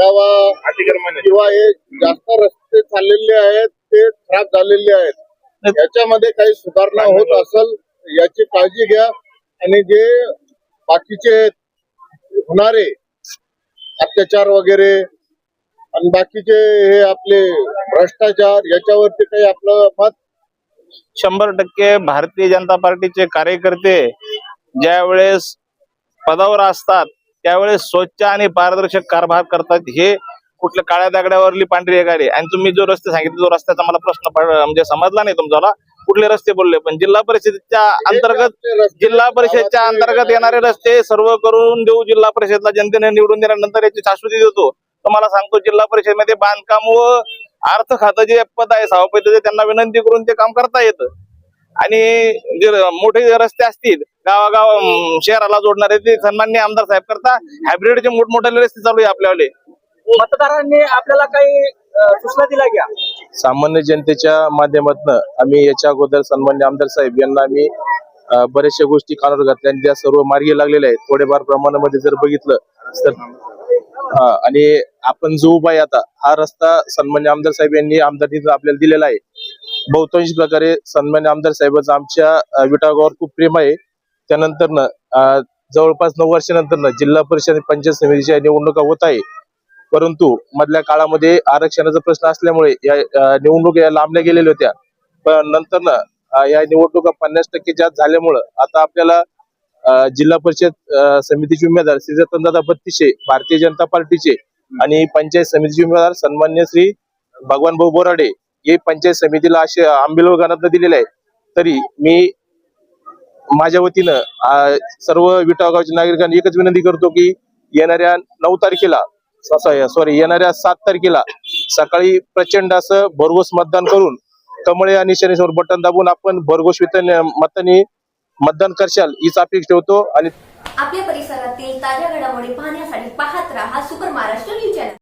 विटावा किंवा हे जास्त रस्ते चाललेले आहेत ते खराब झालेले आहेत. याच्यामध्ये काही सुधारणा होत असेल याची काळजी घ्या. आणि जे बाकीचे होणारे अत्याचार वगैरे आणि बाकीचे हे आपले भ्रष्टाचार याच्यावरती काही आपलं मत? शंभर टक्के भारतीय जनता पार्टीचे कार्यकर्ते ज्यावेळेस पदावर असतात त्यावेळेस स्वच्छ आणि पारदर्शक कारभार करतात हे कुठल्या काळ्या दगडावरली पांढरी रेगाडी आणि तुम्ही जो रस्ते सांगितले जो रस्त्याचा मला प्रश्न म्हणजे समजला नाही तुमचा कुठले रस्ते बोलले? पण जिल्हा परिषदेच्या अंतर्गत जिल्हा परिषदच्या अंतर्गत येणारे रस्ते सर्व करून देऊ जिल्हा परिषदला. जनतेने निवडून दिल्यानंतर याची शाश्वती देतो. तुम्हाला सांगतो जिल्हा परिषदमध्ये बांधकाम व अर्थ खातं जे पद आहे सभापती त्यांना विनंती करून ते काम करता येतं. आणि जे मोठे रस्ते असतील गावागाव शहराला जोडणारे ते सन्मान्य आमदार साहेब करता. हायब्रिडचे मोठमोठे रस्ते चालू आहे आपल्याकडे मतदारांनी आपल्याला काही सूचना दिल्या घ्या सामान्य जनतेच्या माध्यमातून आम्ही याच्या अगोदर सन्मान्य आमदार साहेब यांना आम्ही बऱ्याचशा गोष्टी कानावर घातल्या आणि त्या सर्व मार्गी लागलेल्या आहेत. थोडेफार प्रमाणामध्ये जर बघितलं तर हा आणि आपण जो उभा आहे आता हा रस्ता सन्मान्य आमदार साहेब यांनी आमदारकीचा आपल्याला दिलेला आहे. बहुतांश प्रकारे सन्मान्य आमदार साहेबांचं आमच्या अ, विटागावावर खूप प्रेम आहे. त्यानंतर जवळपास नऊ वर्षानंतर जिल्हा परिषद आणि पंचायत समितीच्या निवडणुका होत आहे. परंतु मधल्या काळामध्ये आरक्षणाचा प्रश्न असल्यामुळे या अ, निवडणुका या लांबल्या गेलेल्या होत्या. पण नंतर ना या निवडणुका पन्नास टक्के जास्त झाल्यामुळं आता आपल्याला जिल्हा परिषद समितीचे उमेदवार श्री रतनदादा बत्तीशे भारतीय जनता पार्टीचे आणि पंचायत समितीचे उमेदवार सन्मान्य श्री भगवान भाऊ बोराडे हे पंचायत समितीला असे आंबेलोगानात दिलेले आहे तरी मी माझ्या वतीनं सर्व विटाव गावच्या नागरिकांनी एकच विनंती करतो की येणाऱ्या नऊ तारखेला सॉरी येणाऱ्या सात तारखेला सकाळी प्रचंड असं भरघोस मतदान करून कमळे आणि शनीसमोर बटन दाबून आपण भरघोस मतांनी मतदान करशाल हीच अपेक्षा ठेवतो आणि आपल्या परिसरातील ताज्या घडामोडी पाहण्यासाठी पाहत राहा सुपर महाराष्ट्र न्यूज चॅनल.